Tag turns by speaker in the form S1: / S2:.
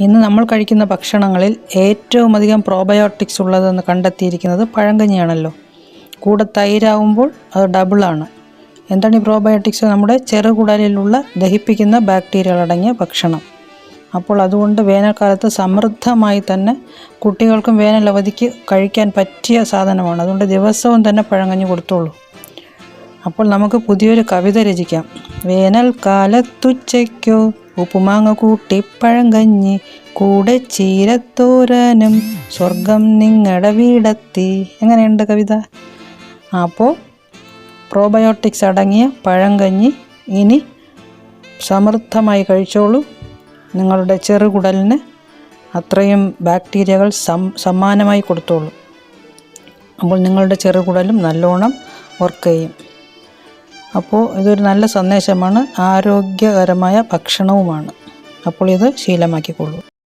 S1: ഇന്ന് നമ്മൾ കഴിക്കുന്ന ഭക്ഷണങ്ങളിൽ ഏറ്റവും അധികം പ്രോബയോട്ടിക്സ് ഉള്ളതെന്ന് കണ്ടെത്തിയിരിക്കുന്നത് പഴങ്കഞ്ഞിയാണല്ലോ. കൂടെ തൈരാവുമ്പോൾ അത് ഡബിളാണ് എന്താണ് ഈ പ്രോബയോട്ടിക്സ് നമ്മുടെ ചെറുകുടലിലുള്ള ദഹിപ്പിക്കുന്ന ബാക്ടീരിയകൾ അടങ്ങിയ ഭക്ഷണം. അപ്പോൾ അതുകൊണ്ട് വേനൽക്കാലത്ത് സമൃദ്ധമായി തന്നെ കുട്ടികൾക്കും വേനൽ അവധിക്ക് കഴിക്കാൻ പറ്റിയ സാധനമാണ്. അതുകൊണ്ട് ദിവസവും തന്നെ പഴങ്കഞ്ഞി കൊടുത്തോളൂ. അപ്പോൾ നമുക്ക് പുതിയൊരു കവിത രചിക്കാം. വേനൽക്കാലത്തുച്ചയ്ക്കോ ഉപ്പുമാങ്ങ കൂട്ടി പഴങ്കഞ്ഞി കൂടെ ചീരത്തോരനും സ്വർഗം നിങ്ങളുടെ വീടെത്തി. എങ്ങനെയുണ്ട് കവിത? അപ്പോൾ പ്രോബയോട്ടിക്സ് അടങ്ങിയ പഴങ്കഞ്ഞി ഇനി സമൃദ്ധമായി കഴിച്ചോളൂ. നിങ്ങളുടെ ചെറുകുടലിന് അത്രയും ബാക്ടീരിയകൾ സം സമ്മാനമായി കൊടുത്തോളൂ. അപ്പോൾ നിങ്ങളുടെ ചെറുകുടലും നല്ലോണം വർക്ക് ചെയ്യും അപ്പോൾ ഇതൊരു നല്ല സന്ദേശമാണ്. ആരോഗ്യകരമായ ഭക്ഷണവുമാണ്. അപ്പോൾ ഇത് ശീലമാക്കിക്കൊള്ളൂ.